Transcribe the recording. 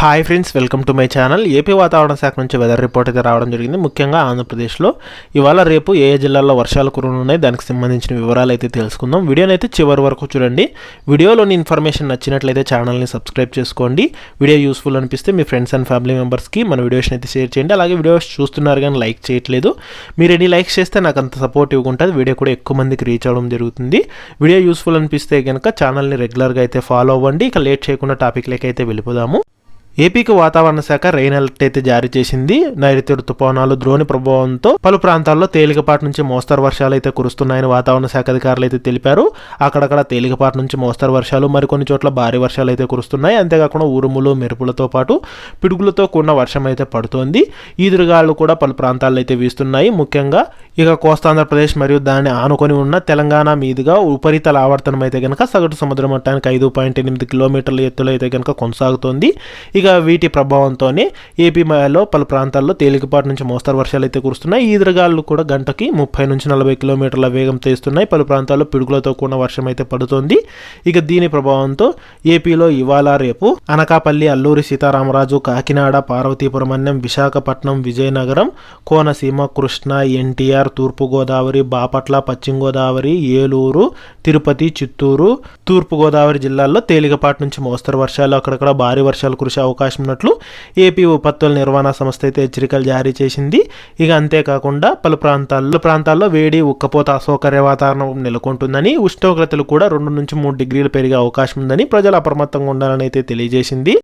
Hi friends welcome to my channel AP వాతావరణ శాఖ నుంచి వెదర్ రిపోర్ట్ అయితే రావడం జరిగింది. ముఖ్యంగా ఆంధ్రప్రదేశ్లో. ఇవాళ రేపు ఏ జిల్లాల్లో వర్షాలు కురునున్నాయి దానికి సంబంధించిన వివరాలు అయితే తెలుసుకుందాం. వీడియోని అయితే చివరి వరకు చూడండి. వీడియోలోని ఇన్ఫర్మేషన్ నచ్చినట్లయితే ఛానల్ని సబ్స్క్రైబ్ చేసుకోండి. వీడియో యూస్ఫుల్ అనిపిస్తే మీ ఫ్రెండ్స్ అండ్ ఫ్యామిలీ మెంబర్స్కి మన వీడియోస్ని అయితే షేర్ చేయండి. అలాగే వీడియోస్ చూస్తున్నారు కానీ లైక్ చేయట్లేదు. మీరు ఎన్ని లైక్స్ చేస్తే నాకు అంత సపోర్టివ్గా ఉంటుంది వీడియో కూడా ఎక్కువ మందికి రీచ్ అవ్వడం జరుగుతుంది. వీడియో యూస్ఫుల్ అనిపిస్తే కనుక ఛానల్ని రెగ్యులర్గా అయితే ఫాలో అవ్వండి. ఇక లేట్ చేయకుండా టాపిక్లకి అయితే వెళ్ళిపోదాము. ఏపీకి వాతావరణ శాఖ రెయిన్ అలర్ట్ అయితే జారీ చేసింది. నైరుతి ఋతుపవనాలు ద్రోణి ప్రభావంతో పలు ప్రాంతాల్లో తేలికపాటి నుంచి మోస్తరు వర్షాలు అయితే కురుస్తున్నాయని వాతావరణ శాఖ అధికారులు అయితే తెలిపారు. అక్కడక్కడ తేలికపాటి నుంచి మోస్తరు వర్షాలు మరికొన్ని చోట్ల భారీ వర్షాలు అయితే కురుస్తున్నాయి. అంతేకాకుండా ఉరుములు మెరుపులతో పాటు పిడుగులతో కూడిన వర్షం అయితే పడుతోంది. ఈదురుగాలు కూడా పలు ప్రాంతాల్లో అయితే వీస్తున్నాయి. ముఖ్యంగా ఇక కోస్తాంధ్రప్రదేశ్ మరియు దాన్ని ఆనుకొని ఉన్న తెలంగాణ మీదుగా ఉపరితల ఆవర్తనం అయితే కనుక సగటు సముద్ర మట్టానికి ఐదు పాయింట్ ఎనిమిది కిలోమీటర్ల ఎత్తులో అయితే కనుక కొనసాగుతోంది. ఇక వీటి ప్రభావంతోనే ఏపీలో పలు ప్రాంతాల్లో తేలికపాటి నుంచి మోస్తరు వర్షాలు అయితే కురుస్తున్నాయి. ఈదురుగాలు కూడా గంటకి ముప్పై నుంచి నలభై కిలోమీటర్ల వేగం తీస్తున్నాయి. పలు ప్రాంతాల్లో పిడుగులతో కూడిన వర్షం అయితే పడుతోంది. ఇక దీని ప్రభావంతో ఏపీలో ఇవాళ రేపు అనకాపల్లి అల్లూరి సీతారామరాజు కాకినాడ పార్వతీపురమన్నం విశాఖపట్నం విజయనగరం కోనసీమ కృష్ణ ఎన్టీఆర్ తూర్పుగోదావరి బాపట్ల పశ్చిమ గోదావరి ఏలూరు తిరుపతి చిత్తూరు తూర్పుగోదావరి జిల్లాల్లో తేలికపాటి నుంచి మోస్తరు వర్షాలు అక్కడక్కడ భారీ వర్షాలు కురిసే అవకాశం అవకాశం ఉన్నట్లు ఏపీ పత్తుల నిర్వహణ సంస్థ అయితే హెచ్చరికలు జారీ చేసింది. ఇక అంతేకాకుండా పలు ప్రాంతాల్లో ప్రాంతాల్లో వేడి ఉక్కపోత అసౌకర్య వాతావరణం నెలకొంటుందని ఉష్ణోగ్రతలు కూడా రెండు నుంచి మూడు డిగ్రీలు పెరిగే అవకాశం ఉందని ప్రజలు అప్రమత్తంగా ఉండాలని అయితే తెలియజేసింది.